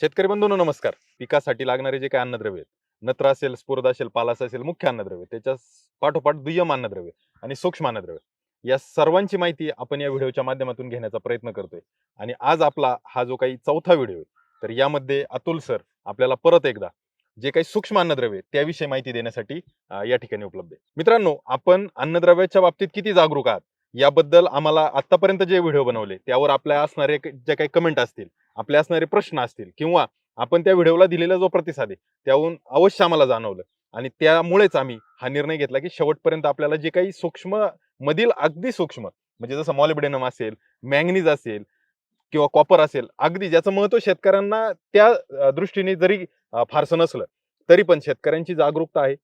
शेतकरी बंधूंनो नमस्कार. पिकासाठी लागणारे जे काही अन्नद्रव्य आहेत नत्र असेल स्फुरद असेल पालास असेल मुख्य अन्नद्रव्य त्याच्या पाठोपाठ दुय्यम अन्नद्रव्य आणि सूक्ष्म अन्नद्रव्य. या सर्वांची माहिती आपण या व्हिडिओच्या माध्यमातून घेण्याचा प्रयत्न करतोय. आणि आज आपला हा जो काही चौथा व्हिडिओ आहे तर यामध्ये अतुल सर आपल्याला परत एकदा जे काही सूक्ष्म अन्नद्रव्य त्याविषयी माहिती देण्यासाठी या ठिकाणी उपलब्ध आहे. मित्रांनो आपण अन्नद्रव्याच्या बाबतीत किती जागरूक आहात? याबद्दल आम्हाला आतापर्यंत जे व्हिडिओ बनवले त्यावर आपल्या असणारे जे काही कमेंट असतील आपले असणारे प्रश्न असतील किंवा आपण त्या व्हिडिओला दिलेला जो प्रतिसाद आहे त्याहून अवश्य आम्हाला जाणवलं. आणि त्यामुळेच आम्ही हा निर्णय घेतला की शेवटपर्यंत आपल्याला जे काही सूक्ष्म मधील अगदी सूक्ष्म म्हणजे जसं मॉलिबडेनम असेल मॅंगनीज असेल किंवा कॉपर असेल अगदी ज्याचं महत्त्व शेतकऱ्यांना त्या दृष्टीने जरी फारसं नसलं तरी पण शेतकऱ्यांची जागरूकता आहे.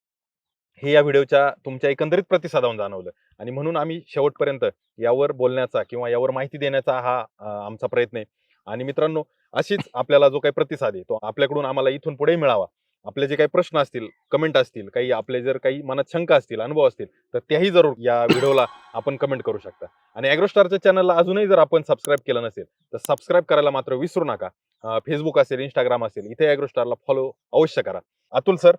हे या व्हिडिओच्या तुमच्या एकंदरीत प्रतिसादावून जाणवलं. आणि म्हणून आम्ही शेवटपर्यंत यावर बोलण्याचा किंवा यावर माहिती देण्याचा हा आमचा प्रयत्न आहे. आणि मित्रांनो अशीच आपल्याला जो काही प्रतिसाद आहे तो आपल्याकडून आम्हाला इथून पुढे मिळावा. आपले जे काही प्रश्न असतील कमेंट असतील काही आपले जर काही मनात शंका असतील अनुभव असतील तर त्याही जरूर या व्हिडिओला आपण कमेंट करू शकता. आणि अॅग्रोस्टारच्या चॅनलला अजूनही जर आपण सबस्क्राईब केलं नसेल तर सबस्क्राईब करायला मात्र विसरू नका. फेसबुक असेल इंस्टाग्राम असेल इथे अॅग्रोस्टारला फॉलो अवश्य करा. अतुल सर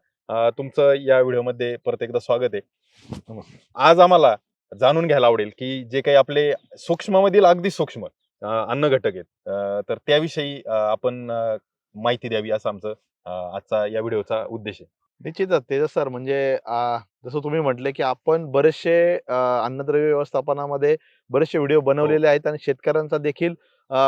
तुमचं या व्हिडिओमध्ये परत एकदा स्वागत आहे. आज आम्हाला जाणून घ्यायला आवडेल की जे काही आपले सूक्ष्ममधील अगदी सूक्ष्म अन्न घटक आहेत. तर त्याविषयी आपण माहिती द्यावी असं आमचं आजचा या व्हिडिओचा उद्देश आहे. निश्चितच. तेजस सर म्हणजे जसं तुम्ही म्हटले की आपण बरेचसे अ, अन्नद्रव्य व्यवस्थापनामध्ये बरेचसे व्हिडिओ बनवलेले आहेत आणि शेतकऱ्यांचा देखील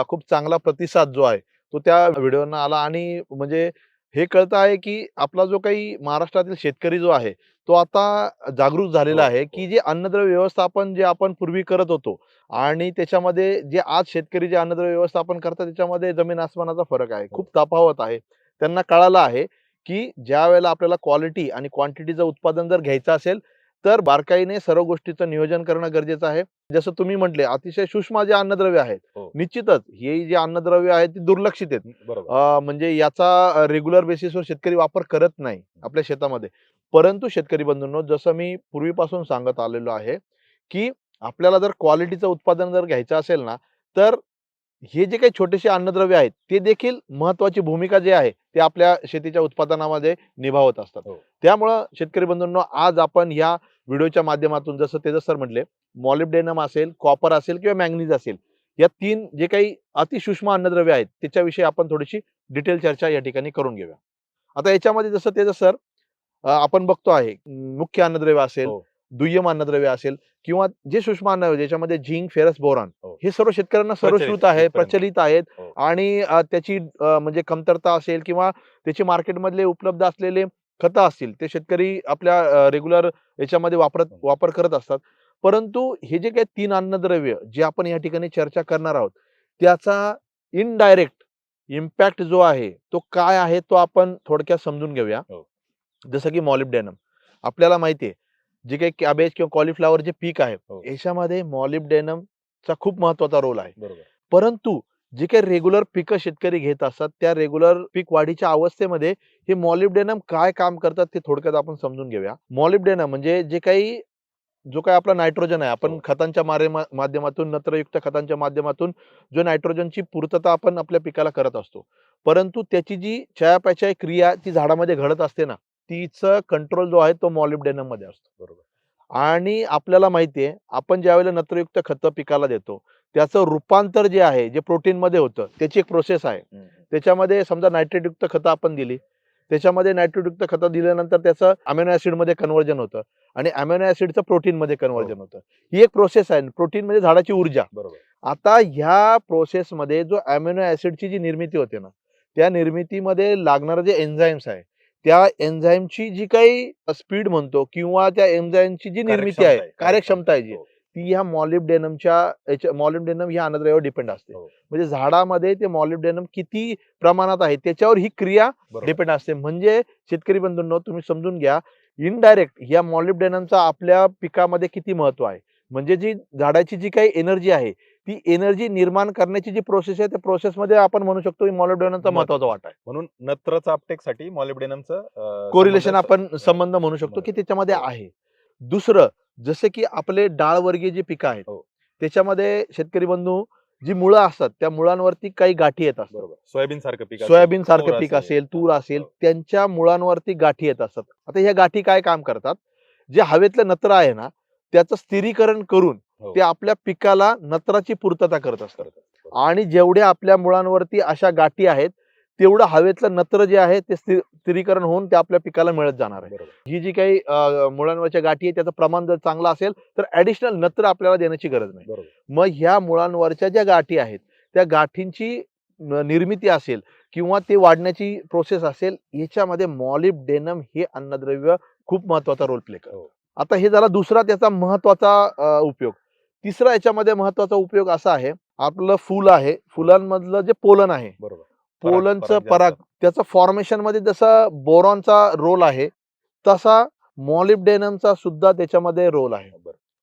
खूप चांगला प्रतिसाद जो आहे तो त्या व्हिडिओना आला आणि म्हणजे हे कळत आहे की आपला जो काही महाराष्ट्रातील शेतकरी जो आहे तो आता जागरूक झालेला हो, आहे हो. की जे अन्नद्रव्य व्यवस्थापन जे आपण पूर्वी करत होतो आणि त्याच्यामध्ये जे आज शेतकरी जे अन्नद्रव्य व्यवस्थापन करतात त्याच्यामध्ये जमीन आसमानाचा फरक आहे खूप तफावत आहे त्यांना कळालं आहे की ज्या वेळेला आपल्याला क्वालिटी आणि क्वांटिटीचं उत्पादन जर घ्यायचं असेल तर बारकाईने सर्व गोष्टीचं नियोजन करणं गरजेचं आहे. जसं तुम्ही म्हटले अतिशय सूक्ष्म जे अन्नद्रव्य आहेत हो. निश्चितच हे जे अन्नद्रव्य आहेत ती दुर्लक्षित आहेत. म्हणजे याचा रेग्युलर बेसिसवर शेतकरी वापर करत नाही आपल्या शेतामध्ये. परंतु शेतकरी बंधूंनो जसं मी पूर्वीपासून सांगत आलेलो आहे की आपल्याला जर क्वालिटीचं उत्पादन जर घ्यायचं असेल ना तर हे जे काही छोटेसे अन्नद्रव्य आहेत ते देखील महत्वाची भूमिका जे आहे ते आपल्या शेतीच्या उत्पादनामध्ये निभावत असतात हो. त्यामुळं शेतकरी बंधूंनो आज आपण ह्या व्हिडिओच्या माध्यमातून जसं तेजस सर म्हटले मॉलिब्डेनम असेल कॉपर असेल किंवा मॅंगनीज असेल या तीन जे काही अतिसूक्ष्म अन्नद्रव्य आहेत त्याच्याविषयी आपण थोडीशी डिटेल चर्चा या ठिकाणी करून घेऊया आता याच्यामध्ये जसं तेजस सर आपण बघतो आहे मुख्य अन्नद्रव्य असेल हो. दुय्यम अन्नद्रव्य असेल किंवा जे सूक्ष्म अन्नद्रव्य ज्याच्यामध्ये झिंक फेरस बोरान हो. हे सर्व शेतकऱ्यांना प्रचलित, सर्वश्रुत आहे. प्रचलित आहेत हो. आणि त्याची म्हणजे कमतरता असेल किंवा त्याचे मार्केटमधले उपलब्ध असलेले खतं असतील ते शेतकरी आपल्या रेग्युलर याच्यामध्ये वापरत वापर करत असतात परंतु हे जे काही तीन अन्नद्रव्य जे आपण या ठिकाणी चर्चा करणार आहोत त्याचा इनडायरेक्ट इम्पॅक्ट जो आहे तो काय आहे तो आपण थोडक्यात समजून घेऊया हो. जसं की मॉलिब्डेनम आपल्याला माहिती आहे जे काही कॅबेज किंवा कॉलिफ्लॉवर जे पीक आहे हो. याच्यामध्ये मॉलिब्डेनमचा खूप महत्त्वाचा रोल आहे परंतु जे काही रेग्युलर पिकं शेतकरी घेत असतात त्या रेग्युलर पीक वाढीच्या अवस्थेमध्ये हे मॉलिब्डेनम काय काम करतात ते थोडक्यात आपण समजून घेऊया मॉलिब्डेनम म्हणजे जे काही जो काही आपला नायट्रोजन आहे आपण हो. खतांच्या मारे- माध्यमातून नत्रयुक्त खतांच्या माध्यमातून जो नायट्रोजनची पूर्तता आपण आपल्या पिकाला करत असतो परंतु त्याची जी चयापचय क्रिया ती झाडामध्ये घडत असते ना तिचं कंट्रोल जो आहे तो मॉलिब्डेनममध्ये असतो बरोबर. आणि आपल्याला माहिती आहे आपण ज्यावेळेला नत्रयुक्त खतं पिकाला देतो त्याचं रूपांतर जे आहे जे प्रोटीन मध्ये होतं त्याची एक प्रोसेस आहे. त्याच्यामध्ये समजा नायट्रेटयुक्त खतं आपण दिली त्याच्यामध्ये नायट्रेटयुक्त खतं दिल्यानंतर त्याचं अमिनो ऍसिडमध्ये कन्वर्जन होतं आणि अमिनो ऍसिडचं प्रोटीन मध्ये कन्वर्जन होतं. ही एक प्रोसेस आहे प्रोटीन म्हणजे झाडाची ऊर्जा. बरोबर. आता ह्या प्रोसेसमध्ये जो अमिनो ऍसिडची जी निर्मिती होते ना त्या निर्मितीमध्ये लागणारं जे एन्झाईम्स आहे त्या एन्झाईमची जी काही स्पीड म्हणतो किंवा त्या एन्झाईमची जी निर्मिती आहे कार्यक्षमता आहे जी हो, ती ह्या मॉलिब्डेनमच्या मॉलिब्डेनम ह्या अन्नद्रव्यावर डिपेंड असते हो. म्हणजे झाडामध्ये ते मॉलिब्डेनम किती प्रमाणात आहे त्याच्यावर ही क्रिया. डिपेंड असते म्हणजे शेतकरी बंधूंनो तुम्ही समजून घ्या इनडायरेक्ट या मॉलिब्डेनमचा आपल्या पिकामध्ये किती महत्त्व आहे म्हणजे जी झाडाची जी काही एनर्जी आहे ती एनर्जी निर्माण करण्याची जी प्रोसेस आहे त्या प्रोसेसमध्ये आपण म्हणू शकतो मॉलिब्डेनमचा. महत्त्वाचा वाटा आहे म्हणून नत्रचा अपटेकसाठी मॉलिब्डेनमचं कोरिलेशन आपण संबंध म्हणू शकतो की त्याच्यामध्ये हो. आहे दुसरं जसं की आपले डाळ वर्गीय जी पिकं आहेत हो. त्याच्यामध्ये शेतकरी बंधू जी मुळं असतात त्या मुळांवरती काही गाठी येत असतात बरोबर सोयाबीन सारखं पीक असेल, सोयाबीन सारखं पीक असेल. असेल तूर असेल हो. त्यांच्या मुळांवरती गाठी येत असतात आता ह्या गाठी काय काम करतात जे हवेतलं नत्र आहे ना त्याचं स्थिरीकरण करून. ते आपल्या पिकाला नत्राची पूर्तता करत असतात. आणि जेवढ्या आपल्या मुळांवरती अशा गाठी आहेत तेवढं हवेतलं नत्र जे आहे ते स्थिर- स्थिरीकरण होऊन ते आपल्या पिकाला मिळत जाणार आहे. ही जी काही मुळांवरच्या गाठी आहे त्याचं प्रमाण जर चांगलं असेल तर ऍडिशनल नत्र आपल्याला देण्याची गरज नाही. मग ह्या मुळांवरच्या ज्या गाठी आहेत त्या गाठींची निर्मिती असेल किंवा ते वाढण्याची प्रोसेस असेल याच्यामध्ये मॉलिब्डेनम हे अन्नद्रव्य खूप महत्त्वाचा रोल प्ले करतं हो. आता हे झाला दुसरा त्याचा महत्त्वाचा उपयोग तिसरा याच्यामध्ये महत्त्वाचा उपयोग असा आहे आपलं फुल आहे फुलांमधलं जे पोलन आहे. बरोबर. पोलनचं पराग. त्याचं फॉर्मेशनमध्ये जसा बोरॉनचा रोल आहे तसा मॉलिब्डेनमचा सुद्धा त्याच्यामध्ये रोल आहे.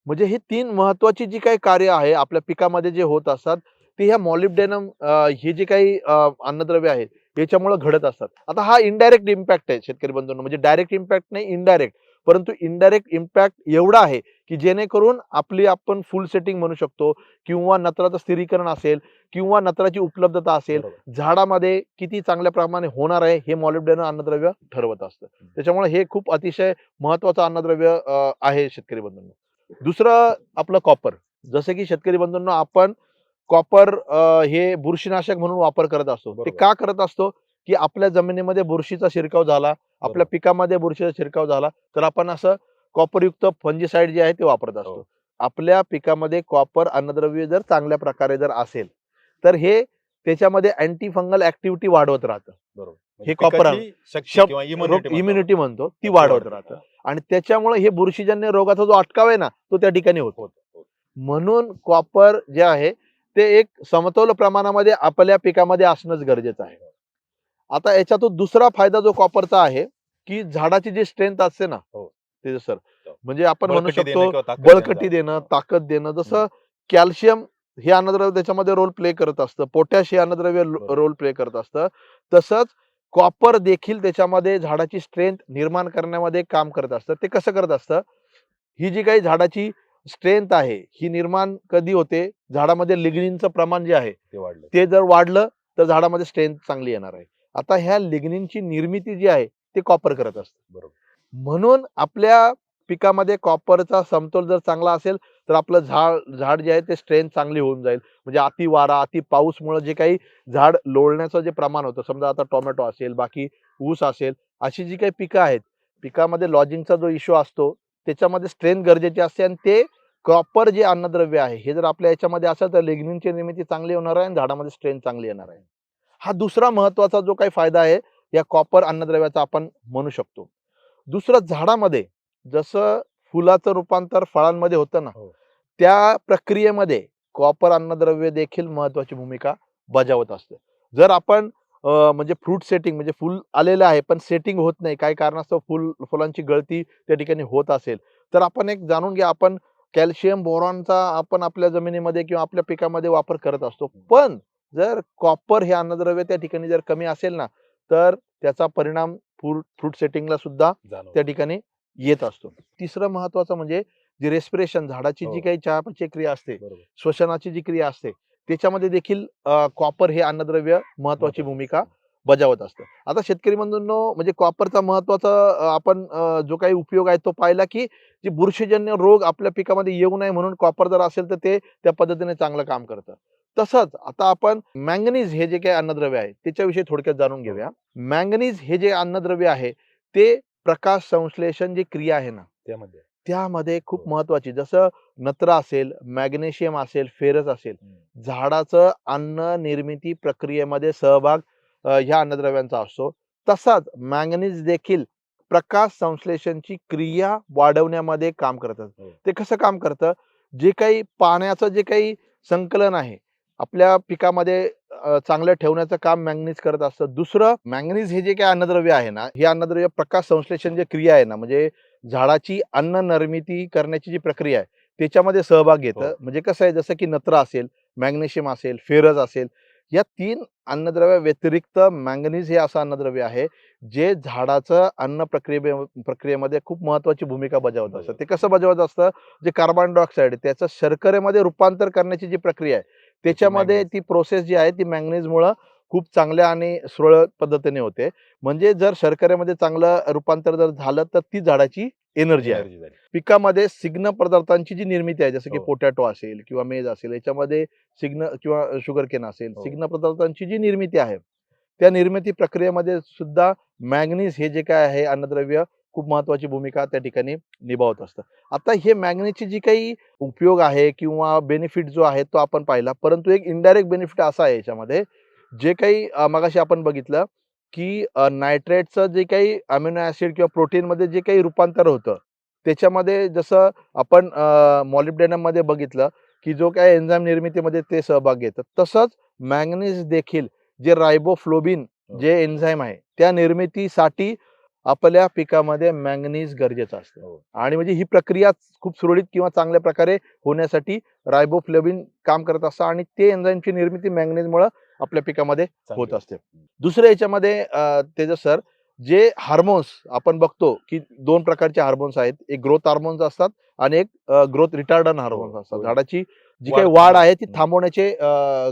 म्हणजे ही तीन महत्वाची जी काही कार्य आहे आपल्या पिकामध्ये जे होत असतात ते ह्या मॉलिब्डेनम हे जे काही अन्नद्रव्य आहेत याच्यामुळे घडत असतात. आता हा इनडायरेक्ट इम्पॅक्ट आहे शेतकरी बंधूंना. म्हणजे डायरेक्ट इम्पॅक्ट नाही इनडायरेक्ट परंतु इनडायरेक्ट इम्पॅक्ट एवढा आहे की जेणेकरून आपली आपण फुल सेटिंग म्हणू शकतो किंवा नत्राचं स्थिरीकरण असेल किंवा नत्राची उपलब्धता असेल. झाडामध्ये किती चांगल्या प्रमाणे होणार आहे हे मॉलिब्डेनम अन्नद्रव्य ठरवत असतं त्याच्यामुळे हे खूप अतिशय महत्वाचं अन्नद्रव्य आहे शेतकरी बंधूंनो दुसरं आपलं कॉपर जसं की शेतकरी बंधूंनो आपण कॉपर हे बुरशीनाशक म्हणून वापर करत असतो ते. का करत असतो की आपल्या जमिनीमध्ये बुरशीचा शिरकाव झाला आपल्या. पिकामध्ये बुरशीचा शिरकाव झाला तर आपण असं कॉपरयुक्त फंजीसाईड जे आहे ते वापरत असतो हो. आपल्या पिकामध्ये कॉपर अन्नद्रव्य जर चांगल्या प्रकारे जर असेल तर हे त्याच्यामध्ये अँटी फंगल ऍक्टिव्हिटी वाढवत राहतं बरोबर हे म्हणजे immunity म्हणतो. इम्युनिटी म्हणतो ती वाढवत. राहतं आणि त्याच्यामुळे हे बुरशीजन्य रोगाचा जो अटकाव आहे ना तो त्या ठिकाणी होतो. म्हणून कॉपर जे आहे ते एक समतोल प्रमाणामध्ये आपल्या पिकामध्ये असणंच गरजेचं आहे आता याच्यातून दुसरा फायदा जो कॉपरचा आहे की झाडाची जी स्ट्रेंथ असते ना हो. ते सर. म्हणजे आपण म्हणू शकतो बळकटी देणं. देणं ताकद देणं. जसं कॅल्शियम हे अन्नद्रव्य त्याच्यामध्ये रोल प्ले करत असतं. पोटॅश हे अन्नद्रव्य. रोल प्ले करत असतं. तसंच कॉपर देखील त्याच्यामध्ये झाडाची स्ट्रेंथ निर्माण करण्यामध्ये काम करत असतं. ते कसं करत असतं? ही जी काही झाडाची स्ट्रेंथ आहे ही निर्माण कधी होते? झाडामध्ये लिग्निनचं प्रमाण जे आहे ते वाढलं. ते जर वाढलं तर झाडामध्ये स्ट्रेंथ चांगली येणार आहे. आता ह्या लिग्निनची निर्मिती जी आहे ते कॉपर करत असतं. बरोबर. म्हणून आपल्या पिकामध्ये कॉपरचा समतोल जर चांगला असेल तर आपलं झाड झाड जे आहे ते स्ट्रेंथ चांगली होऊन जाईल. म्हणजे अति वारा अति पाऊसमुळे जे काही झाड लोळण्याचं जे प्रमाण होतं समजा आता टोमॅटो असेल बाकी ऊस असेल अशी जी काही पिकं आहेत पिकामध्ये लॉजिंगचा जो इश्यू असतो त्याच्यामध्ये स्ट्रेंथ गरजेची असते आणि ते कॉपर जे अन्नद्रव्य आहे हे जर आपल्या याच्यामध्ये असेल तर लेग्निनची निर्मिती चांगली होणार आहे आणि झाडामध्ये स्ट्रेंथ चांगली येणार आहे. हा दुसरा महत्त्वाचा जो काही फायदा आहे या कॉपर अन्नद्रव्याचा आपण म्हणू शकतो. दुसरं झाडामध्ये जसं फुलाचं रूपांतर फळांमध्ये होतं ना हो. त्या प्रक्रियेमध्ये कॉपर अन्नद्रव्य देखील महत्वाची भूमिका बजावत असतं. जर आपण म्हणजे फ्रूट सेटिंग म्हणजे फुल आलेलं आहे पण सेटिंग होत नाही काही कारणास्तव फुल फुलांची गळती त्या ठिकाणी होत असेल तर आपण एक जाणून घ्या आपण कॅल्शियम बोरॉनचा आपण आपल्या जमिनीमध्ये किंवा आपल्या पिकामध्ये वापर करत असतो. पण जर कॉपर हे अन्नद्रव्य त्या ठिकाणी जर कमी असेल ना तर त्याचा परिणाम फ्रूट फ्रूट सेटिंगला सुद्धा. त्या ठिकाणी येत असतो तिसरं महत्वाचं म्हणजे जी रेस्पिरेशन झाडाची जी हो. काही चहापाची क्रिया असते श्वसनाची जी क्रिया असते त्याच्यामध्ये देखील कॉपर हे अन्नद्रव्य महत्वाची. भूमिका बजावत असतं आता शेतकरी बंधूंनो म्हणजे कॉपरचा महत्त्वाचा आपण जो काही उपयोग आहे तो पाहिला की जे बुरशीजन्य रोग आपल्या पिकामध्ये येऊ नये म्हणून कॉपर जर असेल तर ते त्या पद्धतीने चांगलं काम करतं तसंच आता आपण मॅंगनीज हे जे काही अन्नद्रव्य आहे त्याच्याविषयी थोडक्यात जाणून घेऊया मॅंगनीज हे जे अन्नद्रव्य आहे ते प्रकाश संश्लेषण जी क्रिया आहे ना त्यामध्ये त्यामध्ये खूप हो. महत्वाची जसं नत्र असेल मॅग्नेशियम असेल फेरस असेल. झाडाचं अन्न निर्मिती प्रक्रियेमध्ये सहभाग ह्या अन्नद्रव्यांचा असतो तसाच मॅंगनीज देखील प्रकाश संश्लेषणची क्रिया वाढवण्यामध्ये काम करतात हो. ते कसं काम करतं जे काही पाण्याचं जे काही संकलन आहे आपल्या पिकामध्ये चांगलं ठेवण्याचं काम मॅंगनीज करत असतं. दुसरं मॅंगनीज हे जे काही अन्नद्रव्य आहे ना हे अन्नद्रव्य प्रकाश संश्लेषण जे क्रिया आहे ना म्हणजे झाडाची अन्न निर्मिती करण्याची जी प्रक्रिया आहे त्याच्यामध्ये सहभाग घेतं. हो. म्हणजे कसं आहे जसं की नत्र असेल मॅग्नेशियम असेल फेरस असेल या तीन अन्नद्रव्या व्यतिरिक्त मॅंगनीज हे असं अन्नद्रव्य आहे जे झाडाचं अन्न प्रक्रिये प्रक्रियेमध्ये खूप महत्वाची भूमिका बजावत असतं. ते कसं बजावत असतं जे कार्बन डायऑक्साईड त्याचं शर्करेमध्ये रूपांतर करण्याची जी प्रक्रिया आहे त्याच्यामध्ये. ती प्रोसेस जी आहे ती मॅंगनीजमुळं खूप चांगल्या आणि सुरळीत पद्धतीने होते म्हणजे जर शर्करेमध्ये चांगलं रूपांतर जर झालं तर ती झाडाची एनर्जी आहे. पिकामध्ये सिग्न पदार्थांची जी निर्मिती आहे जसं की हो. पोटॅटो असेल किंवा मेज असेल याच्यामध्ये सिग्न किंवा शुगर केन असेल हो. सिग्न पदार्थांची जी निर्मिती आहे त्या निर्मिती प्रक्रियेमध्ये सुद्धा मॅग्नीज हे जे काय आहे अन्नद्रव्य खूप महत्वाची भूमिका त्या ठिकाणी निभावत असतं आता हे मॅग्नीजची जी काही उपयोग आहे किंवा बेनिफिट जो आहे तो आपण पाहिला परंतु एक इनडायरेक्ट बेनिफिट असा आहे याच्यामध्ये जे काही मगाशी आपण बघितलं की नायट्रेटचं जे काही अमिनो ऍसिड किंवा प्रोटीनमध्ये जे काही रूपांतर होतं त्याच्यामध्ये जसं आपण मॉलिब्डेनममध्ये बघितलं की जो काय एन्झाईम निर्मितीमध्ये ते सहभाग घेतात तसंच मॅंगनीज देखील जे रायबोफ्लोबिन हो. जे एन्झाईम आहे त्या निर्मितीसाठी आपल्या पिकामध्ये मॅंगनीज गरजेचं असतं हो. आणि म्हणजे ही प्रक्रिया खूप सुरळीत किंवा चांगल्या प्रकारे होण्यासाठी रायबोफ्लोबिन काम करत असतं आणि ते एन्झाईमची निर्मिती मॅंगनीजमुळे आपल्या पिकामध्ये होत असते दुसरं याच्यामध्ये तेजस सर जे हार्मोन्स आपण बघतो की दोन प्रकारचे हार्मोन्स आहेत एक ग्रोथ हार्मोन्स असतात आणि एक ग्रोथ रिटार्डन हार्मोन्स असतात हो. झाडाची जी काही वाढ. आहे ती. थांबवण्याचे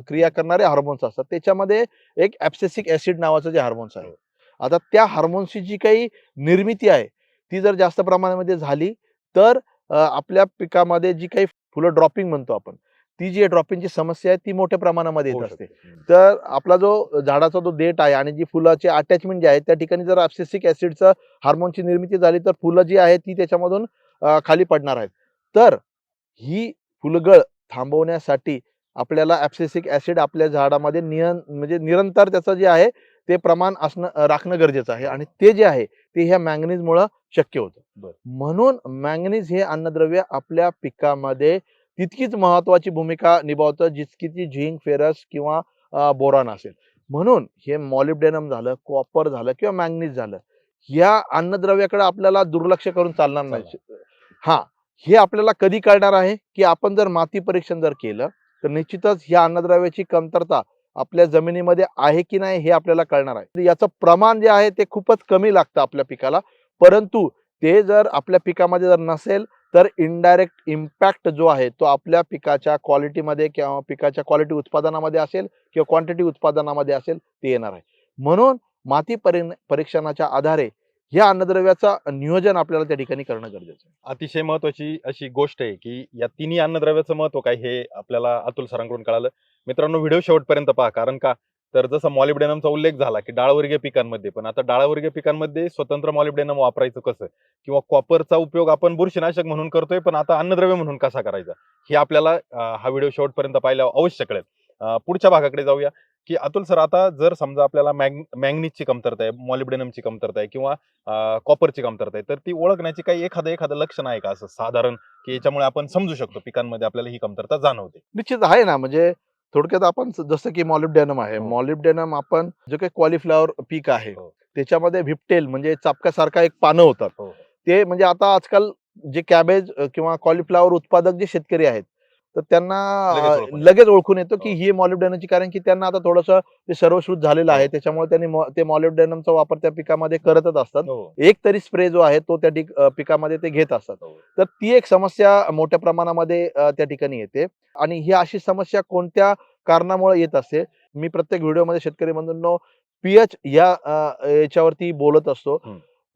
क्रिया करणारे हार्मोन्स असतात त्याच्यामध्ये एक ऍप्सेसिक ऍसिड नावाचं जे हार्मोन्स आहे हो. आता त्या हार्मोन्सची जी काही निर्मिती आहे ती जर जास्त प्रमाणामध्ये झाली तर आपल्या पिकामध्ये जी काही फुलं ड्रॉपिंग म्हणतो आपण ती जी ड्रॉपिंगची समस्या आहे ती मोठ्या प्रमाणामध्ये येत असते. तर आपला जो झाडाचा जो देठ आहे आणि जी फुलाची अटॅचमेंट जी आहे त्या ठिकाणी जर ऍब्सेसिक ऍसिडचं हार्मोनची निर्मिती झाली तर फुलं जी आहे ती त्याच्यामधून खाली पडणार आहेत. तर ही फुलगळ थांबवण्यासाठी आपल्याला ऍब्सेसिक ऍसिड आपल्या झाडामध्ये नियन म्हणजे निरंतर त्याचं जे आहे ते प्रमाण असणं राखणं गरजेचं आहे आणि ते जे आहे ते ह्या मॅंगनीजमुळं शक्य होतं. म्हणून मॅंगनीज हे अन्नद्रव्य आपल्या पिकामध्ये तितकीच महत्वाची भूमिका निभावतं जितकी ती झिंक फेरस किंवा बोरान असेल. म्हणून हे मॉलिब्डेनम झालं कॉपर झालं किंवा मॅंगनीज झालं या अन्नद्रव्याकडे आपल्याला दुर्लक्ष करून चालणार नाही. हा हे आपल्याला कधी कळणार आहे की आपण जर माती परीक्षण जर केलं तर निश्चितच ह्या अन्नद्रव्याची कमतरता आपल्या जमिनीमध्ये आहे की नाही हे आपल्याला कळणार आहे. याचं प्रमाण जे आहे ते खूपच कमी लागतं आपल्या पिकाला. परंतु ते जर आपल्या पिकामध्ये जर नसेल तर इनडायरेक्ट इम्पॅक्ट जो आहे तो आपल्या पिकाच्या क्वालिटीमध्ये किंवा पिकाच्या क्वालिटी उत्पादनामध्ये असेल किंवा क्वांटिटी उत्पादनामध्ये असेल ते येणार आहे. म्हणून माती परि परीक्षणाच्या आधारे या अन्नद्रव्याचं नियोजन आपल्याला त्या ठिकाणी करणं गरजेचं आहे. अतिशय महत्वाची अशी गोष्ट आहे की या तिन्ही अन्नद्रव्याचं महत्त्व काय हे आपल्याला अतुल सरांकडून कळालं. मित्रांनो व्हिडिओ शेवटपर्यंत पहा. कारण का? तर जसं मॉलिब्डेनमचा उल्लेख झाला की डाळवर्गीय पिकांमध्ये पण आता डाळवर्गीय पिकांमध्ये स्वतंत्र मॉलिब्डेनम वापरायचं कसं? किंवा कॉपरचा उपयोग आपण बुरशीनाशक म्हणून करतोय पण आता अन्नद्रव्य म्हणून कसा करायचा? हे आपल्याला हा व्हिडिओ शेवटपर्यंत पाहिला अवश्य कळेल. पुढच्या भागाकडे जाऊया. की अतुल सर आता जर समजा आपल्याला मॅग मॅग्नीजची कमतरता आहे मॉलिब्डेनमची कमतरता आहे किंवा कॉपरची कमतरता आहे तर ती ओळखण्याची काही एखादं एखादं लक्षण आहे का असं साधारण? की याच्यामुळे आपण समजू शकतो पिकांमध्ये आपल्याला ही कमतरता जाणवते. निश्चित आहे ना. म्हणजे थोडक्यात आपण जसं की मॉलिब्डेनम आहे हो. मॉलिब्डेनम आपण जे काही कॉलिफ्लॉवर पीक आहे हो. त्याच्यामध्ये भिपटेल म्हणजे चापकासारखा एक पानं होतात हो. ते म्हणजे आता आजकाल जे कॅबेज किंवा कॉलिफ्लॉवर उत्पादक जे शेतकरी आहेत तर त्यांना लगेच ओळखून येतो की हो. ही मॉलिब्डेनमची कारण की त्यांना आता थोडंसं ते सर्वश्रुत झालेलं आहे हो. त्याच्यामुळे त्यांनी ते मॉलिब्डेनमचा वापर त्या पिकामध्ये करतच असतात हो. एक तरी स्प्रे जो आहे तो त्या पिकामध्ये ते घेत असतात हो. तर ती एक समस्या मोठ्या प्रमाणामध्ये त्या ठिकाणी येते आणि ही अशी समस्या कोणत्या कारणामुळे येत असते मी प्रत्येक व्हिडिओमध्ये शेतकरी बंधूंनो पीएच या याच्यावरती बोलत असतो.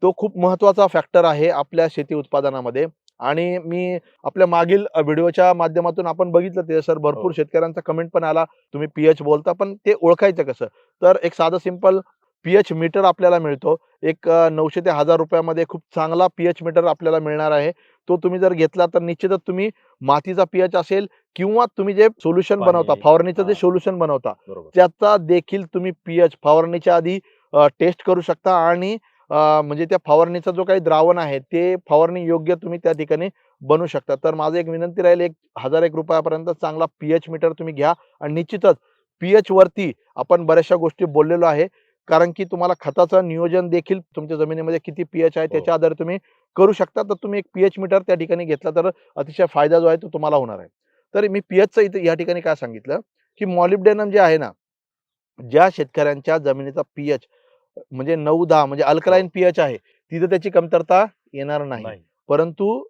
तो खूप महत्त्वाचा फॅक्टर आहे आपल्या शेती उत्पादनामध्ये. आणि मी आपल्या मागील व्हिडिओच्या माध्यमातून आपण बघितलं ते सर भरपूर हो. शेतकऱ्यांचा कमेंट पण आला. तुम्ही पीएच बोलता पण ते ओळखायचं कसं? तर एक साधं सिंपल पीएच मीटर आपल्याला मिळतो. एक नऊशे ते हजार रुपयामध्ये खूप चांगला पीएच मीटर आपल्याला मिळणार आहे. तो तुम्ही जर घेतला तर निश्चितच तुम्ही मातीचा पीएच असेल किंवा तुम्ही जे सोल्युशन बनवता फवारणीचं जे हा. सोल्युशन बनवता त्याचा देखील तुम्ही पीएच फवारणीच्या आधी टेस्ट करू शकता आणि म्हणजे त्या फवारणीचा जो काही द्रावण आहे ते फवारणी योग्य तुम्ही त्या ठिकाणी बनवू शकता. तर माझं एक विनंती राहील एक हजार एक रुपयापर्यंत चांगला पीएच मीटर तुम्ही घ्या आणि निश्चितच पीएच वरती आपण बऱ्याचशा गोष्टी बोललेलो आहे. कारण की तुम्हाला खताचं नियोजन देखील तुमच्या जमिनीमध्ये किती पीएच आहे त्याच्या आधारे तुम्ही करू शकता. तर तुम्ही एक पीएच मीटर त्या ठिकाणी घेतला तर अतिशय फायदा जो आहे तो तुम्हाला होणार आहे. तर मी पीएचचं इथे या ठिकाणी काय सांगितलं? की मॉलिब्डेनम जे आहे ना ज्या शेतकऱ्यांच्या जमिनीचा पीएच म्हणजे नऊ दहा म्हणजे अल्कलाईन पीएच आहे तिथं त्याची कमतरता येणार नाही. परंतु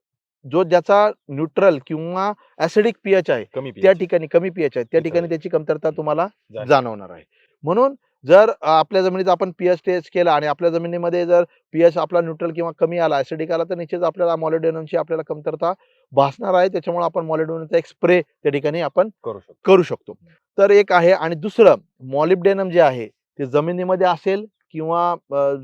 जो ज्याचा न्यूट्रल किंवा ऍसिडिक पीएच आहे त्या. ठिकाणी कमी पीएच आहे त्या ठिकाणी त्याची कमतरता तुम्हाला. जाणवणार आहे. म्हणून जर आपल्या जमिनीत आपण पीएच टेस्ट केला आणि आपल्या जमिनीमध्ये जर पीएच आपला न्यूट्रल किंवा कमी आला ऍसिडिक आला तर निश्चित आपल्याला मॉलिब्डेनमची आपल्याला कमतरता भासणार आहे. त्याच्यामुळे आपण मॉलिब्डेनमचा एक स्प्रे त्या ठिकाणी आपण करू शकतो. करू शकतो. तर एक आहे आणि दुसरं मॉलिब्डेनम जे आहे ते जमिनीमध्ये असेल किंवा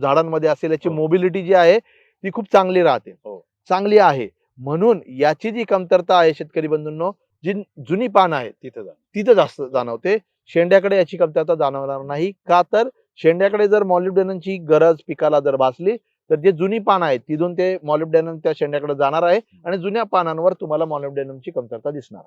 झाडांमध्ये असेल याची हो. मोबिलिटी जी आहे ती खूप चांगली राहते. हो. चांगली आहे. म्हणून याची जी कमतरता आहे शेतकरी बंधूंनो जी जुनी पानं आहेत तिथे जा. तिथं जास्त जाणवते. शेंड्याकडे याची कमतरता जाणवणार नाही. का तर शेंड्याकडे जर मॉलिब्डेनमची गरज पिकाला जर भासली तर जे जुनी पानं आहेत तिथून ते मॉलिब्डेनम त्या शेंड्याकडे जाणार आहे आणि जुन्या पानांवर तुम्हाला मॉलिब्डेनमची कमतरता दिसणार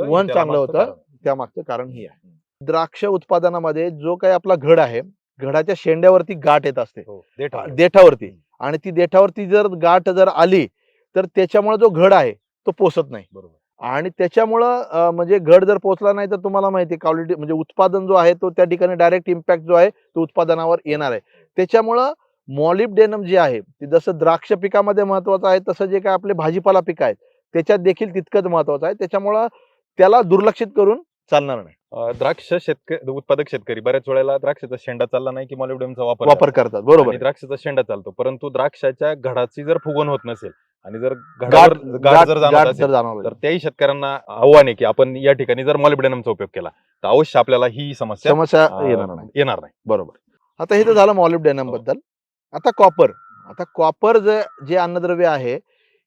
वहन चांगलं होतं. त्यामागचं कारण. हे आहे. द्राक्ष उत्पादनामध्ये जो काही आपला घड आहे घडाच्या शेंड्यावरती गाठ येत असते. हो. देठावरती. आणि ती देठावरती जर गाठ जर आली तर त्याच्यामुळे जो घड आहे तो पोसत नाही. बरोबर. आणि त्याच्यामुळं म्हणजे घड जर पोचला नाही तर तुम्हाला माहिती आहे क्वालिटी म्हणजे उत्पादन जो आहे तो त्या ठिकाणी डायरेक्ट इम्पॅक्ट जो आहे तो उत्पादनावर येणार आहे त्याच्यामुळं मॉलिब्डेनम जे आहे ते जसं द्राक्ष पिकामध्ये महत्वाचं आहे तसं जे काय आपले भाजीपाला पिक आहेत त्याच्यात देखील तितकंच महत्वाचं आहे त्याच्यामुळं त्याला दुर्लक्षित करून चालणार नाही द्राक्ष शेतकरी उत्पादक शेतकरी बऱ्याच वेळेला द्राक्षाचा शेंडा चालला नाही की मॉलिब्डेमचा वापर वापर करतात. बरोबर. द्राक्षाचा शेंडा चालतो परंतु द्राक्षाच्या घडाची जर फुगवण होत नसेल आणि जर गाठ घडावर गाठ जर जाणवत असेल तर त्याही शेतकऱ्यांना आव्हान आहे की आपण या ठिकाणी जर मॉलिब्डेनमचा उपयोग केला तर अवश्य आपल्याला ही समस्या समस्या अं, येणार नाही. येणार नाही. बरोबर. आता हे तर झालं मॉलिब्डेनम हो. बद्दल आता कॉपर. आता कॉपर जे जे अन्नद्रव्य आहे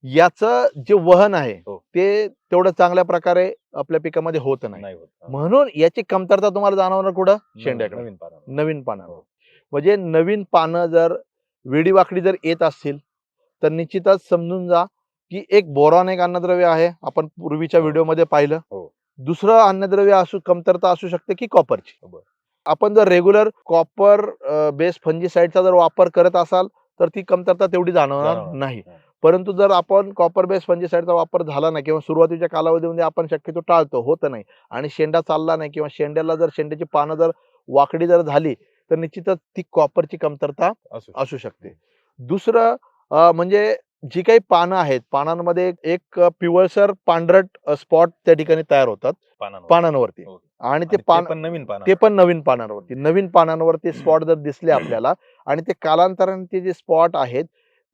याचं जे वहन आहे हो. ते तेवढं चांगल्या प्रकारे आपल्या पिकामध्ये होत नाही. नाही होत. म्हणून याची कमतरता तुम्हाला जाणवणार कुठं? शेंड्याकडे. नवीन पानं. नवीन पानावर. म्हणजे नवीन पानं जर वेडीवाकडी जर येत असतील तर निश्चितच समजून जा की एक बोरॉन एक अन्नद्रव्य आहे आपण पूर्वीच्या हो. व्हिडिओमध्ये पाहिलं हो. दुसरं अन्नद्रव्य असू कमतरता असू शकते की कॉपरची बरं. आपण जर रेग्युलर कॉपर बेस फंजीसाईडचा जर वापर करत असाल तर ती कमतरता तेवढी जाणवणार नाही. परंतु जर आपण कॉपर बेस फंजीसाईडचा वापर झाला नाही किंवा सुरुवातीच्या कालावधीमध्ये आपण शक्यतो टाळतो होत नाही आणि शेंडा चालला नाही किंवा शेंड्याला जर शेंड्याची पानं जर वाकडी जर झाली तर निश्चितच ती कॉपरची कमतरता असू शकते दुसरं म्हणजे जी काही पानं आहेत पानांमध्ये एक पिवळसर पांढरट स्पॉट त्या ठिकाणी तयार होतात पानांवर. पानांवरती. हो. आणि ते पान पण नवीन पानं ते पण नवीन पानांवरती. नवीन पानांवरती स्पॉट जर दिसले आपल्याला आणि ते कालांतराने ते जे स्पॉट आहेत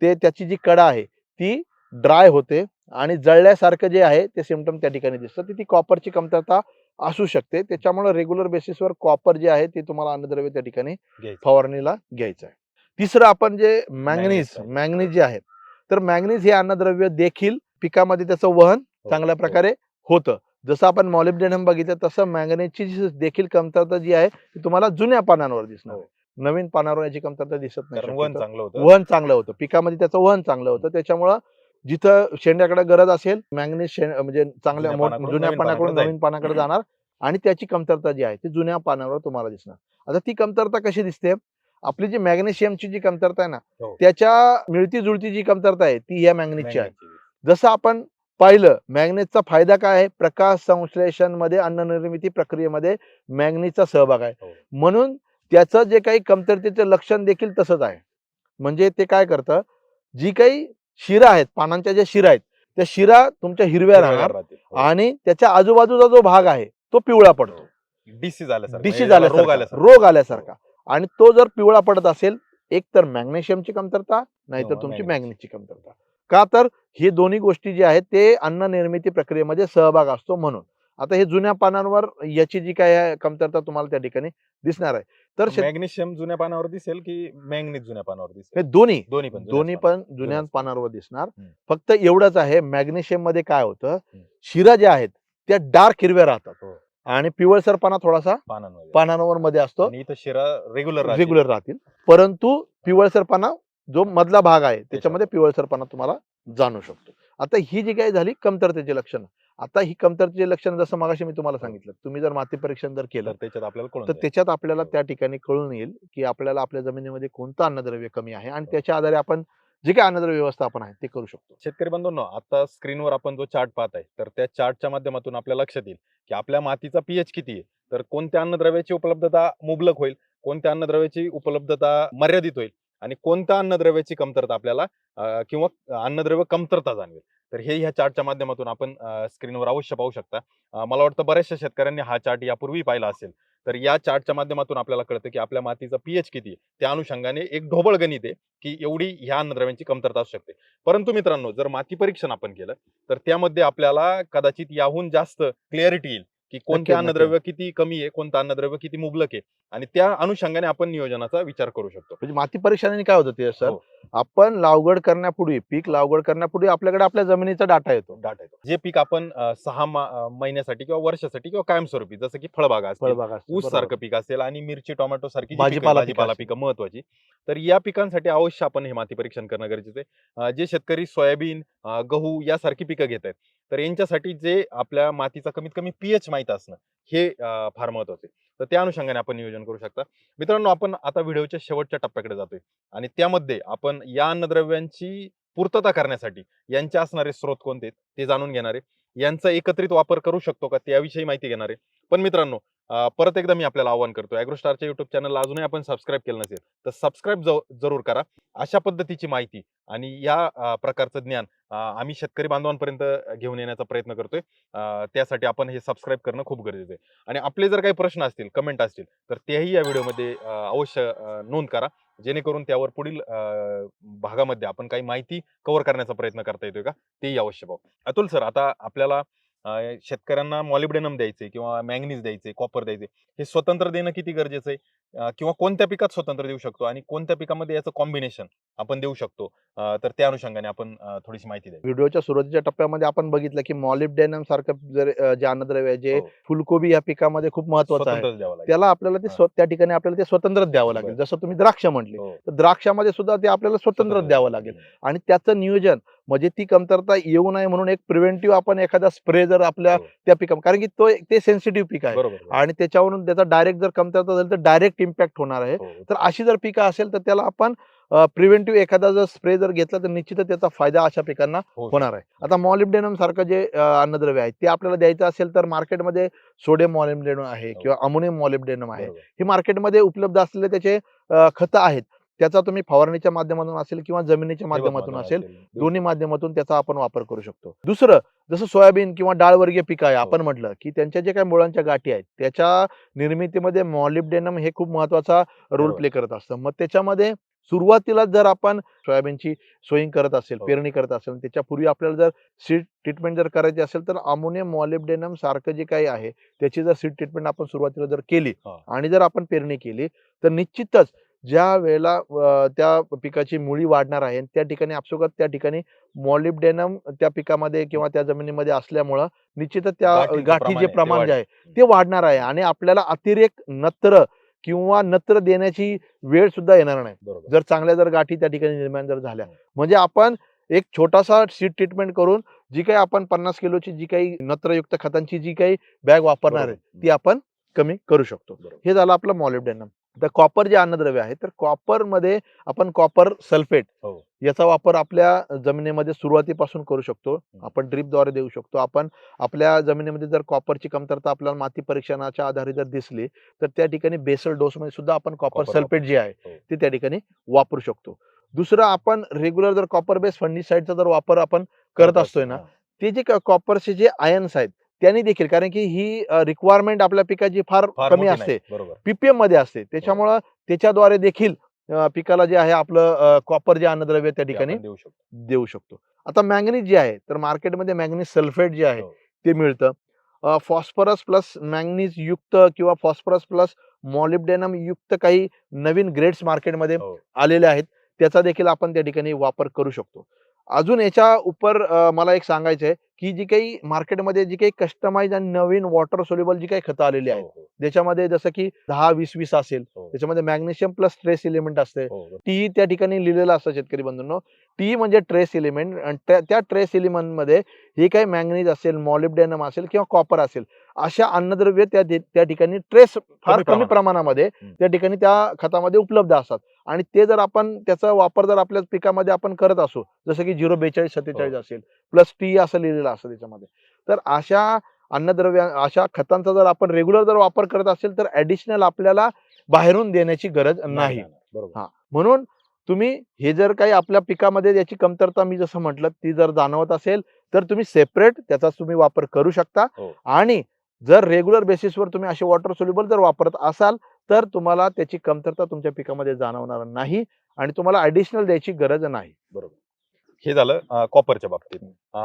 ते त्याची जी कडा आहे ती ड्राय होते आणि जळल्यासारखं जे आहे ते सिमटम त्या ठिकाणी दिसतं. ती कॉपरची कमतरता असू शकते. त्याच्यामुळे रेग्युलर बेसिसवर कॉपर जे आहे ते तुम्हाला अन्नद्रव्य त्या ठिकाणी. फवारणीला घ्यायचं आहे. तिसरं आपण जे मॅंगनीज. मॅंगनीज जे आहे तर मॅंगनीज हे अन्नद्रव्य देखील पिकामध्ये त्याचं वहन हो, चांगल्या हो. प्रकारे होतं जसं आपण मॉलिब्डेनम बघितलं तसं मॅंगनीजची जी देखील कमतरता जी आहे ती तुम्हाला जुन्या पानांवर दिसणार हो. आहे. नवीन पानावर याची कमतरता दिसत नाही वहन. चांगलं होतं वहन चांगलं होतं पिकामध्ये त्याचं वहन चांगलं होतं त्याच्यामुळं जिथं शेंड्याकडे गरज असेल मॅंगनीज शेंड म्हणजे चांगल्या जुन्या पानाकडून नवीन पानाकडे जाणार आणि त्याची कमतरता जी आहे ती जुन्या पानावर तुम्हाला दिसणार आता ती कमतरता कशी दिसते आपली जी मॅग्नेशियमची जी कमतरता आहे ना हो. त्याच्या मिळती जुळती जी कमतरता आहे ती या मॅंगनीजची आहे. जसं आपण पाहिलं मॅग्नेजचा फायदा काय आहे? प्रकाश संश्लेषणमध्ये अन्न निर्मिती प्रक्रियेमध्ये मॅग्नीजचा सहभाग आहे. हो. म्हणून त्याचं जे काही कमतरतेचं लक्षण देखील तसंच आहे. म्हणजे ते काय करतं? जी काही शिरा आहेत पानांच्या ज्या शिरा आहेत त्या शिरा तुमच्या हिरव्या राहणार. हो. आणि त्याच्या आजूबाजूचा जो भाग आहे तो पिवळा पडतो. रोग झाल्यासारखा. रोग आल्यासारखा. आणि तो जर पिवळा पडत असेल एक तर मॅग्नेशियमची कमतरता नाहीतर हो, तुमची. मॅग्नीजची कमतरता का तर हे दोन्ही गोष्टी जे आहेत ते अन्न निर्मिती प्रक्रियेमध्ये सहभाग असतो म्हणून आता हे जुन्या पानांवर याची जी काय कमतरता तुम्हाला त्या ठिकाणी दिसणार आहे तर मॅग्नेशियम जुन्या पानावर दिसेल की मॅंगनीज जुन्या पानावर हे दिसेल दोन्ही दोन्ही पण दोन्ही. पण जुन्या पानांवर दिसणार. फक्त एवढंच आहे मॅग्नेशियममध्ये काय होतं. शिरा ज्या आहेत त्या डार्क हिरव्या राहतात हो. आणि पिवळसरपणा थोडासा पानांवर पानांवर मध्ये असतो. आणि इथं शिरा रेग्युलर रेग्युलर राहतील. परंतु पिवळसरपणा जो मधला भाग आहे त्याच्यामध्ये पिवळसरपणा तुम्हाला जाणू शकतो. आता ही जी काही झाली कमतरतेची लक्षणं. आता ही कमतरतेची लक्षणं जसं मागाशी मी तुम्हाला सांगितलं तुम्ही जर माती परीक्षण जर केलं तर त्याच्यात आपल्याला तर. त्याच्यात आपल्याला हो. त्या ठिकाणी कळून येईल की आपल्याला आपल्या जमिनीमध्ये कोणतं अन्नद्रव्य कमी आहे आणि त्याच्या आधारे आपण जे काही अन्नद्रव्य व्यवस्थापन आहे ते करू शकतो. शेतकरी बंधूंनो आता स्क्रीनवर आपण जो चार्ट पाहत आहे तर त्या चार्टच्या माध्यमातून आपल्या लक्षात येईल की आपल्या मातीचा पीएच किती आहे. तर कोणत्या अन्नद्रव्याची उपलब्धता मुबलक होईल कोणत्या अन्नद्रव्याची उपलब्धता मर्यादित होईल आणि कोणत्या अन्नद्रव्याची कमतरता आपल्याला किंवा अन्नद्रव्य कमतरता जाणवेल. तर हे ह्या चार्टच्या माध्यमातून आपण स्क्रीनवर अवश्य पाहू शकता. मला वाटतं बऱ्याचशा शेतकऱ्यांनी हा चार्ट यापूर्वी पाहिला असेल. तर या चार्टच्या माध्यमातून आपल्याला कळतं की आपल्या मातीचा पीएच किती आहे. त्या अनुषंगाने एक ढोबळ गणित आहे की एवढी ह्या अन्नद्रव्यांची कमतरता असू शकते. परंतु मित्रांनो जर माती परीक्षण आपण केलं तर त्यामध्ये आपल्याला कदाचित याहून जास्त क्लिअरिटी येईल की कोणते. अन्नद्रव्य किती कमी आहे कोणतं अन्नद्रव्य किती मुबलक आहे. आणि त्या अनुषंगाने आपण नियोजनाचा विचार करू शकतो. म्हणजे माती परीक्षणाने काय होतं ते सर? हो. आपण लागवड करण्यापूर्वी पीक लागवड करण्यापूर्वी आपल्याकडे आपल्या जमिनीचा डाटा येतो डाटा येतो. जे पीक आपण अं, सहा मा- महिन्यासाठी किंवा वर्षासाठी किंवा कायमस्वरूपी जसं की फळबागा असतील फळबाग असते, ऊस बरोबर. सारखं पीक असेल आणि मिरची टोमॅटो सारखी जी पिकं- भाजीपाला भाजीपाला पिकं पिकं महत्वाची तर या पिकांसाठी अवश्य आपण हे माती परीक्षण करणं गरजेचं आहे. अं, जे शेतकरी सोयाबीन अं, गहू यासारखी पिकं घेत आहेत तर यांच्यासाठी जे आपल्या मातीचा कमीत कमी पीएच माहीत असणं हे अं, फार महत्वाचं आहे. तर त्या अनुषंगाने आपण नियोजन करू शकता. मित्रांनो आपण आता व्हिडिओच्या शेवटच्या टप्प्याकडे जातोय आणि त्यामध्ये आपण या अन्नद्रव्यांची पूर्तता करण्यासाठी यांचे असणारे स्रोत कोणते आहेत ते जाणून घेणारे यांचा एकत्रित वापर करू शकतो का त्याविषयी माहिती घेणारे पण मित्रांनो परत एकदा मी आपल्याला आवाहन करतो. अॅग्रोस्टारच्या युट्यूब चॅनलला अजूनही आपण सबस्क्राईब केलं नसेल तर सबस्क्राईब जरूर करा. अशा पद्धतीची माहिती आणि या प्रकारचं ज्ञान आम्ही शेतकरी बांधवांपर्यंत घेऊन येण्याचा प्रयत्न करतोय. त्यासाठी आपण हे सबस्क्राईब करणं खूप गरजेचं आहे. आणि आपले जर काही प्रश्न असतील कमेंट असतील तर तेही या व्हिडिओमध्ये अवश्य नोंद करा. जेणेकरून त्यावर पुढील भागामध्ये आपण काही माहिती कव्हर करण्याचा प्रयत्न करता येतोय का? तेही अवश्य पाहू. अतुल सर आता आपल्याला शेतकऱ्यांना मॉलिब्डेनम द्यायचे किंवा मॅंगनीज द्यायचे कॉपर द्यायचे. हे स्वतंत्र देणं किती गरजेचं आहे? किंवा कोणत्या पिकात स्वतंत्र देऊ शकतो आणि कोणत्या पिकामध्ये याचं कॉम्बिनेशन आपण देऊ शकतो तर त्या अनुषंगाने आपण थोडीशी माहिती द्यावी व्हिडिओच्या सुरुवातीच्या टप्प्यामध्ये आपण बघितलं की मॉलिब्डेनम सारखं जर जे अन्नद्रव्य आहे जे हो. फुलकोबी या पिकामध्ये खूप महत्वाचं आहे त्याला आपल्याला ते त्या ठिकाणी आपल्याला ते स्वतंत्रच द्यावं लागेल. जसं तुम्ही द्राक्ष म्हटले हो. तर द्राक्षामध्ये सुद्धा ते आपल्याला स्वतंत्रच द्यावं लागेल आणि त्याचं नियोजन म्हणजे ती कमतरता येऊ नये म्हणून एक प्रिव्हेंटिव्ह आपण एखादा स्प्रे जर आपल्या हो. त्या पिका कारण की तो एक- ते सेन्सिटिव्ह पीक आहे. आणि त्याच्यावरून त्याचा डायरेक्ट जर कमतरता झाली तर डायरेक्ट इम्पॅक्ट होणार आहे हो. तर अशी जर पिकं असेल तर त्याला आपण प्रिव्हेंटिव्ह एखादा जर स्प्रे जर घेतला तर निश्चितच त्याचा फायदा अशा पिकांना हो. होणार आहे आता मॉलिब्डेनम सारखं जे अन्नद्रव्य आहे ते आपल्याला द्यायचं असेल तर मार्केटमध्ये सोडियम मॉलिब्डेनम आहे हो. किंवा अमोनियम मॉलिब्डेनम आहे. हे मार्केटमध्ये उपलब्ध असलेले त्याचे खतं आहेत त्याचा तुम्ही फवारणीच्या माध्यमातून असेल किंवा जमिनीच्या माध्यमातून असेल दोन्ही माध्यमातून त्याचा आपण वापर करू शकतो दुसरं जसं सोयाबीन किंवा डाळवर्गीय पिकं आहे हो. आपण म्हटलं की त्यांच्या जे काही मुळांच्या गाठी आहेत त्याच्या निर्मितीमध्ये मॉलिब्डेनम हे खूप महत्त्वाचा रोल. प्ले करत असतं मग त्याच्यामध्ये सुरुवातीला जर आपण सोयाबीनची सोईंग करत असेल हो. पेरणी करत असेल त्याच्यापूर्वी आपल्याला जर सीड ट्रीटमेंट जर करायची असेल तर अमोनियम मॉलिब्डेनम सारखं जे काही आहे त्याची जर सीड ट्रीटमेंट आपण सुरुवातीला जर केली हा. आणि जर आपण पेरणी केली तर निश्चितच ज्या वेळेला त्या पिकाची मुळी वाढणार आहे त्या ठिकाणी आपसुकत त्या ठिकाणी मॉलिब्डेनम त्या पिकामध्ये किंवा त्या जमिनीमध्ये असल्यामुळं निश्चितच त्या गाठीचं गाठी प्रमाण जे आहे, ते प्रमाण जे आहे. ते वाढणार आहे आणि आपल्याला अतिरेक नत्र किंवा नत्र देण्याची वेळ सुद्धा येणार नाही जर चांगल्या जर गाठी त्या ठिकाणी निर्माण जर झाल्या. म्हणजे आपण एक छोटासा सीड ट्रीटमेंट करून जी काही आपण पन्नास किलोची जी काही नत्रयुक्त खतांची जी काही बॅग वापरणार आहे. ती आपण कमी करू शकतो. हे झालं आपलं मॉलिब्डेनम तर कॉपर जे अन्नद्रव्य आहे तर कॉपरमध्ये आपण कॉपर सल्फेट हो. याचा वापर आपल्या जमिनीमध्ये सुरुवातीपासून करू शकतो आपण ड्रीपद्वारे देऊ शकतो आपण आपल्या जमिनीमध्ये जर कॉपरची कमतरता आपल्याला माती परीक्षणाच्या आधारे जर दिसली तर त्या ठिकाणी बेसल डोस मध्ये सुद्धा आपण कॉपर सल्फेट जे आहे हो. ते त्या ठिकाणी वापरू शकतो दुसरं आपण रेग्युलर जर कॉपर बेस फंडिसाईडचा जर वापर आपण करत असतोय ना. ते जे कॉपरचे जे आयन्स आहेत त्यांनी देखील कारण की ही रिक्वायरमेंट आपल्या पिकाची फार कमी असते. पीपीएममध्ये असते. त्याच्यामुळं त्याच्याद्वारे देखील पिकाला जे आहे आपलं कॉपर जे अन्नद्रव्य त्या ठिकाणी देऊ शकतो. आता मॅंगनीज जे आहे तर मार्केटमध्ये मॅंगनीज सल्फेट जे आहे हो. ते मिळतं. फॉस्फरस प्लस मॅंगनीज युक्त किंवा फॉस्फरस प्लस मॉलिब्डेनम युक्त काही नवीन ग्रेड्स मार्केटमध्ये हो. आलेले आहेत. त्याचा देखील आपण त्या ठिकाणी वापर करू शकतो. अजून याच्या उपर मला एक सांगायचं आहे की जी काही मार्केटमध्ये जी काही कस्टमाइज आणि नवीन वॉटर सोल्युबल जी काही खतं आलेली आहेत हो, हो, त्याच्यामध्ये जसं की दहा वीस वीस असेल हो. त्याच्यामध्ये मॅग्नेशियम प्लस ट्रेस एलिमेंट असते. टी त्या ठिकाणी लिहिलेलं असतं शेतकरी बंधूंनो टी म्हणजे ट्रेस एलिमेंट आणि त्या- त्या ट्रेस एलिमेंटमध्ये हे काही मॅंगनीज असेल मॉलिब्डेनम असेल किंवा कॉपर असेल अशा अन्नद्रव्य त्या त्या ठिकाणी ट्रेस फार कमी. प्रमाणामध्ये. त्या ठिकाणी त्या खतामध्ये उपलब्ध असतात आणि ते जर आपण त्याचा वापर जर आपल्या पिकामध्ये आपण करत असू जसं की झिरो बेचाळीस सत्तेचाळीस हो. असेल प्लस टी असं लिहिलेलं असतं त्याच्यामध्ये तर अशा अन्नद्रव्य अशा खतांचा जर आपण रेग्युलर जर वापर करत असेल तर ऍडिशनल आपल्याला बाहेरून देण्याची गरज नाही बरोबर हा. म्हणून तुम्ही हे जर काही आपल्या पिकामध्ये याची कमतरता मी जसं म्हटलं ती जर जाणवत असेल तर तुम्ही सेपरेट त्याचा तुम्ही वापर करू शकता हो. आणि जर रेग्युलर बेसिसवर तुम्ही असे वॉटर सोल्युबल जर वापरत असाल तर तुम्हाला त्याची कमतरता तुमच्या पिकामध्ये जाणवणार नाही आणि तुम्हाला ऍडिशनल द्यायची गरज नाही. बरोबर. हे झालं कॉपरच्या बाबतीत.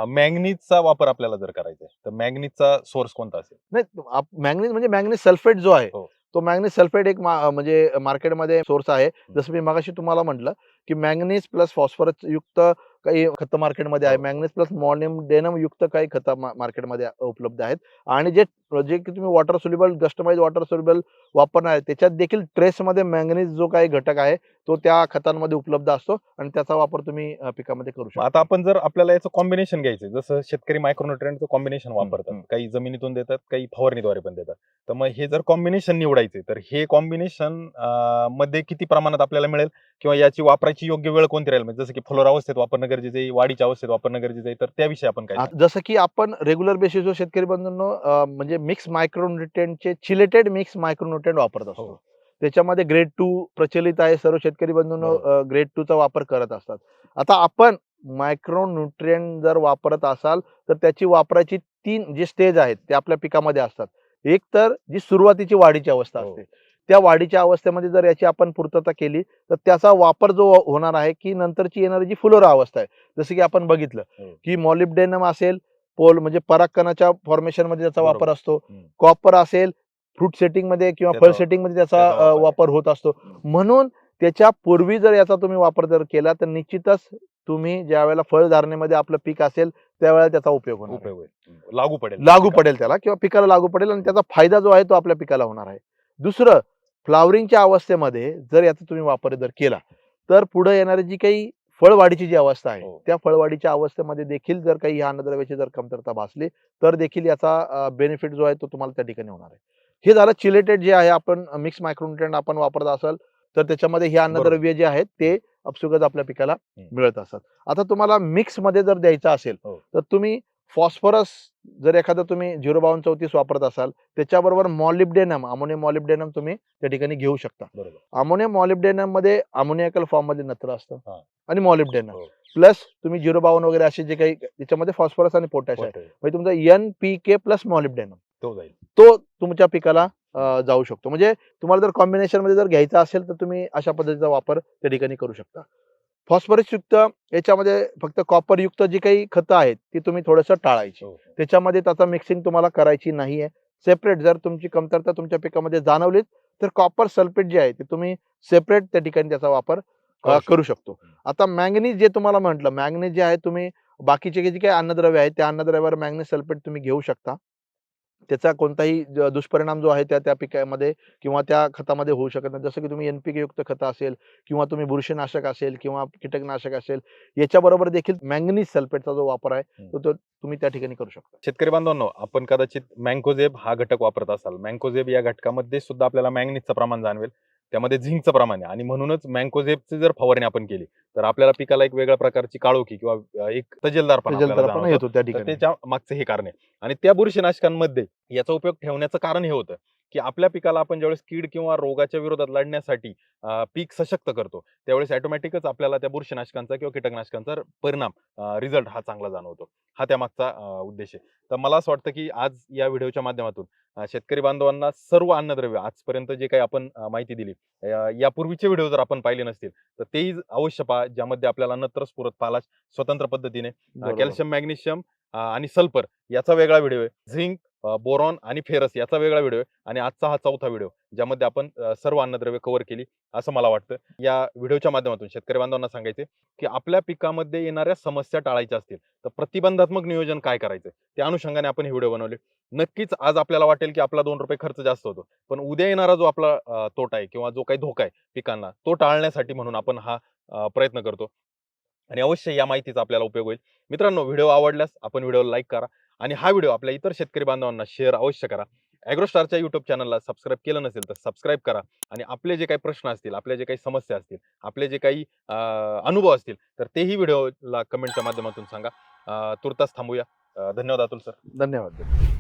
मॅंगनीजचा वापर आपल्याला जर करायचा तर मॅंगनीजचा सोर्स कोणता असेल? नाही मॅग्नीज म्हणजे मॅग्नीज सल्फेट जो आहे हो. तो मॅग्नीज सल्फेट एक म्हणजे मार्केटमध्ये सोर्स आहे. जसं मी मगाशी तुम्हाला म्हटलं की मॅग्नीज प्लस फॉस्फरस युक्त काही खतं मार्केटमध्ये आहे. हो. मॅग्नीज प्लस मॉनियम युक्त काही खतं मार्केटमध्ये उपलब्ध आहेत. आणि जे जे की तुम्ही water soluble customise water soluble वापरणार आहे त्याच्यात देखील ट्रेसमध्ये मॅग्नीज जो काही घटक आहे तो त्या खतांमध्ये उपलब्ध असतो आणि त्याचा वापर तुम्ही पिकामध्ये करू शकता. आता आपण जर आपल्याला याचं कॉम्बिनेशन घ्यायचं जसं शेतकरी मायक्रोन्युट्रियनचं कॉम्बिनेशन वापरतात. काही जमिनीतून देतात काही फवारणीद्वारे पण देतात. तर मग हे जर कॉम्बिनेशन निवडायचे तर हे कॉम्बिनेशनमध्ये किती प्रमाणात आपल्याला मिळेल? किंवा याची वापरायची योग्य वेळ कोणती राहील? म्हणजे जसं की फुलोर अवस्थेत वापरणं गरजेचं आहे वाढीच्या अवस्थेत वापरणं गरजेचं आहे तर त्याविषयी आपण काय जसं की आपण रेग्युलर बेसिसवर शेतकरी बंधूंनो म्हणजे मिक्स मायक्रोन्युट्रियनचे चिलेटेड मिक्स मायक्रोन्युट्रियन वापरत असतो. हो. त्याच्यामध्ये ग्रेड टू प्रचलित आहे सर्व शेतकरी बंधूंनो ग्रेड टू चा वापर करत असतात. आता आपण मायक्रोन्युट्रियन जर वापरत असाल तर त्याची वापराची तीन जे स्टेज आहेत ते आपल्या पिकामध्ये असतात. एक तर जी सुरुवातीची वाढीची अवस्था हो. असते. त्या वाढीच्या अवस्थेमध्ये जर याची आपण पूर्तता केली तर त्याचा वापर जो होणार आहे की नंतरची येणारी जी फुलोरा अवस्था आहे जसं की आपण बघितलं हो. की मॉलिब्डेनम असेल पोल म्हणजे परागकणाच्या फॉर्मेशनमध्ये त्याचा. वापर असतो. कॉपर असेल फ्रूट सेटिंगमध्ये किंवा फळ सेटिंगमध्ये त्याचा वापर होत असतो. म्हणून त्याच्या पूर्वी जर याचा तुम्ही वापर जर केला तर निश्चितच तुम्ही ज्या वेळेला फळ धारणेमध्ये आपलं पीक असेल त्यावेळेला त्याचा उपयोग होणार लागू पडेल लागू पडेल त्याला किंवा पिकाला लागू पडेल आणि त्याचा फायदा जो आहे तो आपल्या पिकाला होणार आहे. दुसरं फ्लावरिंगच्या अवस्थेमध्ये जर याचा तुम्ही वापर जर केला तर पुढे येणारी जी काही फळवाढीची जी अवस्था आहे हो. त्या फळवाढीच्या अवस्थेमध्ये देखील जर काही ह्या अन्नद्रव्याची जर कमतरता भासली तर देखील याचा बेनिफिट जो आहे तो तुम्हाला त्या ठिकाणी होणार आहे हे झालं चिलेटेड जे आहे आपण मिक्स मायक्रोन्युट्रियन आपण वापरत असाल तर त्याच्यामध्ये हे अन्नद्रव्य जे आहेत ते अपसुगत आपल्या पिकाला. मिळत असतात आता तुम्हाला मिक्समध्ये जर द्यायचं असेल हो. तर तुम्ही फॉस्फरस जर एखादं तुम्ही झिरो बावन चौतीस वापरत असाल त्याच्याबरोबर मॉलिब्डेनम अमोनियम मॉलिब्डेनम तुम्ही त्या ठिकाणी घेऊ शकता. अमोनियम मॉलिब्डेनममध्ये अमोनियाकल फॉर्ममध्ये नत्र असतं. आणि मॉलिब्डेनम. हो. प्लस तुम्ही झिरो बावन वगैरे असे जे काही त्याच्यामध्ये फॉस्फरस आणि पोटॅश आहे. म्हणजे तुमचा N P K plus molybdenum. तो जाईल. तो तुमच्या पिकाला जाऊ शकतो. म्हणजे तुम्हाला जर कॉम्बिनेशनमध्ये जर घ्यायचा असेल तर तुम्ही अशा पद्धतीचा वापर त्या ठिकाणी करू शकता. फॉस्फरस युक्त याच्यामध्ये फक्त कॉपर युक्त जी काही खतं आहेत ती तुम्ही थोडंसं टाळायची. हो. त्याच्यामध्ये त्याचा मिक्सिंग तुम्हाला करायची नाहीये सेपरेट जर तुमची कमतरता तुमच्या पिकामध्ये जाणवलीच तर कॉपर सल्फेट जे आहे ते तुम्ही सेपरेट त्या ठिकाणी त्याचा वापर करू शकतो. आता मॅंगनीज जे तुम्हाला म्हटलं मॅंगनीज जे आहे तुम्ही बाकीचे जे काही अन्नद्रव्य आहेत त्या अन्नद्रव्यावर मॅंगनीज सल्फेट तुम्ही घेऊ शकता. त्याचा कोणताही दुष्परिणाम जो आहे त्या त्या पिकामध्ये किंवा त्या खतामध्ये होऊ शकत नाही. जसं की तुम्ही एनपीके युक्त खतं असेल किंवा तुम्ही बुरशीनाशक असेल किंवा कीटकनाशक असेल याच्याबरोबर देखील मॅंगनीज सल्फेटचा जो वापर आहे तो तो तुम्ही त्या ठिकाणी करू शकता. शेतकरी बांधवांनो आपण कदाचित मँकोझेब हा घटक वापरत असाल. मँकोझेब या घटकामध्ये सुद्धा आपल्याला मॅंगनीजचं प्रमाण जाणवेल. त्यामध्ये झिंकचं प्रमाण आहे. आणि म्हणूनच मँकोझेबची जर फवारणी आपण केली तर आपल्याला पिकाला एक वेगळ्या प्रकारची काळोखी किंवा एक तजेलदारपणा. येतो त्या ठिकाणी. त्याच्या मागचं हे कारण आहे. आणि त्या बुरशीनाशकांमध्ये याचा उपयोग ठेवण्याचं कारण हे होतं. की आपल्या पिकाला आपण ज्यावेळेस कीड किंवा रोगाच्या विरोधात लढण्यासाठी पीक सशक्त करतो त्यावेळेस ऑटोमॅटिकच आपल्याला त्या बुरशीनाशकांचा किंवा कीटकनाशकांचा परिणाम रिझल्ट हा चांगला जाणवतो. हा त्यामागचा उद्देश आहे. तर मला असं वाटतं की आज या व्हिडिओच्या माध्यमातून शेतकरी बांधवांना सर्व अन्नद्रव्य आजपर्यंत जे काही आपण माहिती दिली यापूर्वीचे व्हिडिओ जर आपण पाहिले नसतील तर तेही अवश्य पहा ज्यामध्ये आपल्याला नत्र स्फुरत पालाश स्वतंत्र पद्धतीने. कॅल्शियम मॅग्नेशियम आणि सल्फर याचा वेगळा व्हिडिओ आहे. झिंक बोरॉन आणि फेरस याचा वेगळा व्हिडिओ आहे आणि आजचा हा चौथा व्हिडिओ ज्यामध्ये आपण सर्व अन्नद्रव्य कव्हर केली असं मला वाटतं. या व्हिडिओच्या माध्यमातून शेतकरी बांधवांना सांगायचे की आपल्या पिकामध्ये येणाऱ्या समस्या टाळायच्या असतील तर प्रतिबंधात्मक नियोजन काय करायचं? त्या अनुषंगाने आपण हे व्हिडिओ बनवले. नक्कीच आज आपल्याला वाटेल की आपला दोन रुपये खर्च जास्त होतो पण उद्या येणारा जो आपला तोटा आहे किंवा जो काही धोका आहे पिकांना तो टाळण्यासाठी म्हणून आपण हा प्रयत्न करतो. आणि अवश्य या माहितीचा आपल्याला उपयोग होईल. मित्रांनो व्हिडिओ आवडल्यास आपण व्हिडिओला लाईक करा. आणि हा व्हिडिओ आपल्या इतर शेतकरी बांधवांना शेअर अवश्य करा. ॲग्रोस्टारच्या युट्यूब चॅनलला सबस्क्राईब केलं नसेल तर सबस्क्राईब करा आणि आपले जे काही प्रश्न असतील आपल्या जे काही समस्या असतील आपले जे काही अनुभव असतील तर तेही व्हिडिओला कमेंटच्या माध्यमातून सांगा. तुर्तास थांबूया. धन्यवाद अतुल सर. धन्यवाद.